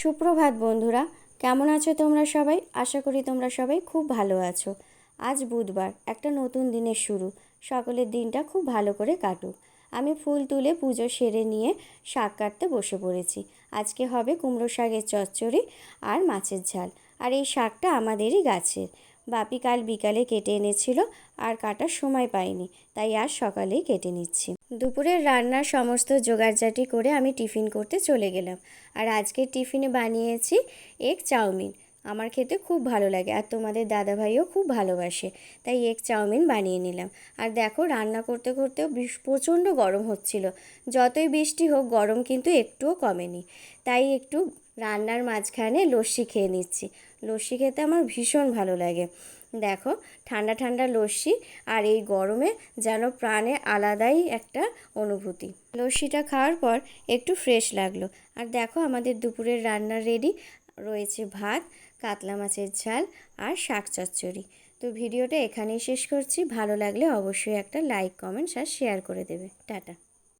সুপ্রভাত বন্ধুরা, কেমন আছো তোমরা সবাই? আশা করি তোমরা সবাই খুব ভালো আছো। আজ বুধবার, একটা নতুন দিনের শুরু। সকলের দিনটা খুব ভালো করে কাটুক। আমি ফুল তুলে পুজো সেরে নিয়ে শাক কাটতে বসে পড়েছি। আজকে হবে কুমড়ো শাকের চচ্চড়ি আর মাছের ঝাল। আর এই শাকটা আমাদেরই গাছের। বাপি কাল বিকালে কেটে এনেছিল আর কাটার সময় পাইনি, তাই আজ সকালেই কেটে নিচ্ছি। দুপুরের রান্নার সমস্ত জোগাড়জাটি করে আমি টিফিন করতে চলে গেলাম আর আজকের টিফিনে বানিয়েছি এগ চাউমিন। আমার খেতে খুব ভালো লাগে আর তোমাদের দাদাভাইও খুব ভালোবাসে, তাই এগ চাউমিন বানিয়ে নিলাম। আর দেখো রান্না করতে করতেও প্রচণ্ড গরম হচ্ছিল, যতই বৃষ্টি হোক গরম কিন্তু একটুও কমেনি, তাই একটু রান্নার মাঝখানে লস্যি খেয়ে নিচ্ছি। লস্যি খেতে আমার ভীষণ ভালো লাগে। দেখো, ঠান্ডা ঠান্ডা লস্যি আর এই গরমে যেন প্রাণে আলাদাই একটা অনুভূতি। লস্যিটা খাওয়ার পর একটু ফ্রেশ লাগল। আর দেখো, আমাদের দুপুরের রান্না রেডি রয়েছে ভাত, কাতলা মাছের ঝাল আর শাক চচ্চড়ি। তো ভিডিওটা এখানেই শেষ করছি। ভালো লাগলে অবশ্যই একটা লাইক কমেন্টস আর শেয়ার করে দেবে। টাটা।